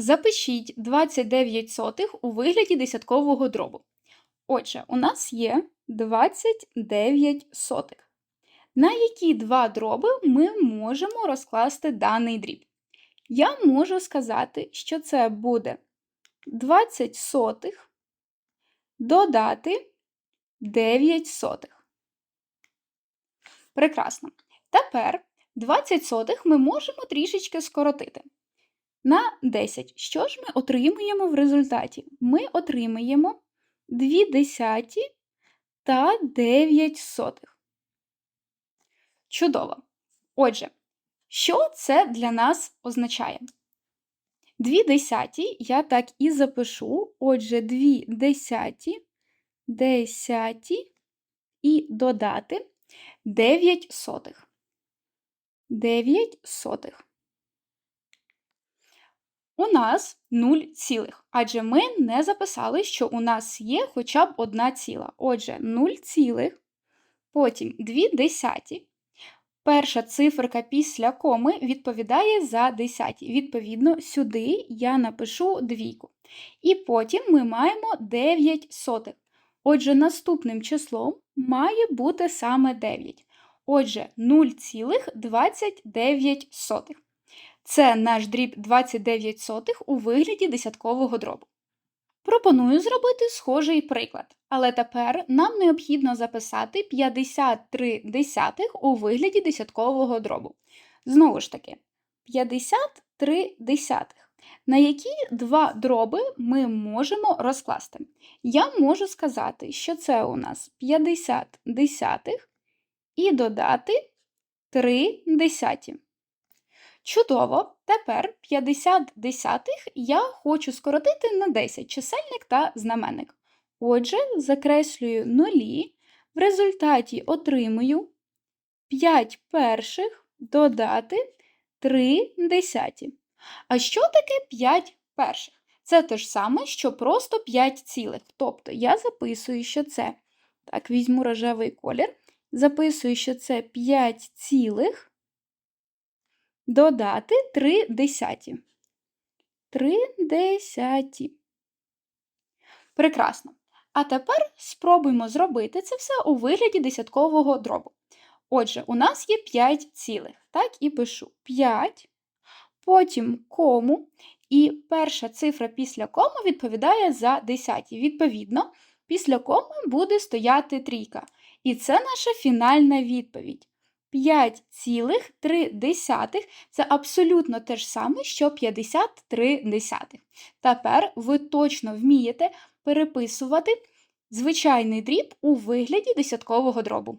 Запишіть 29 сотих у вигляді десяткового дробу. Отже, у нас є 29 сотих. На які два дроби ми можемо розкласти даний дріб? Я можу сказати, що це буде 20 сотих додати 9 сотих. Прекрасно. Тепер 20 сотих ми можемо трішечки скоротити. На 10. Що ж ми отримуємо в результаті? Ми отримаємо 2 десяті та 9 сотих. Чудово. Отже, що це для нас означає? 2 десяті я так і запишу. Отже, 2 десяті, десяті і додати 9 сотих. 9 сотих. У нас 0 цілих, адже ми не записали, що у нас є хоча б одна ціла. Отже, 0 цілих, потім 2 десяті. Перша циферка після коми відповідає за десяті. Відповідно, сюди я напишу двійку. І потім ми маємо 9 сотих. Отже, наступним числом має бути саме 9. Отже, 0,29 сотих. Це наш дріб 29 сотих у вигляді десяткового дробу. Пропоную зробити схожий приклад, але тепер нам необхідно записати 53 десятих у вигляді десяткового дробу. Знову ж таки, 53 десятих. На які два дроби ми можемо розкласти? Я можу сказати, що це у нас 50 десятих і додати 3 десяті. Чудово! Тепер 50 десятих я хочу скоротити на 10 чисельник та знаменник. Отже, закреслюю нулі, в результаті отримую 5 перших додати 3 десяті. А що таке 5 перших? Це те ж саме, що просто 5 цілих. Тобто я записую, що це, так, візьму рожевий колір, записую, що це 5 цілих додати 3 десяті. 3 десяті. Прекрасно. А тепер спробуємо зробити це все у вигляді десяткового дробу. Отже, у нас є 5 цілих. Так, і пишу 5, потім кому, і перша цифра після кому відповідає за десяті. Відповідно, після коми буде стояти трійка. І це наша фінальна відповідь. 5,3 це абсолютно те ж саме, що 53 десятих. Тепер ви точно вмієте переписувати звичайний дріб у вигляді десяткового дробу.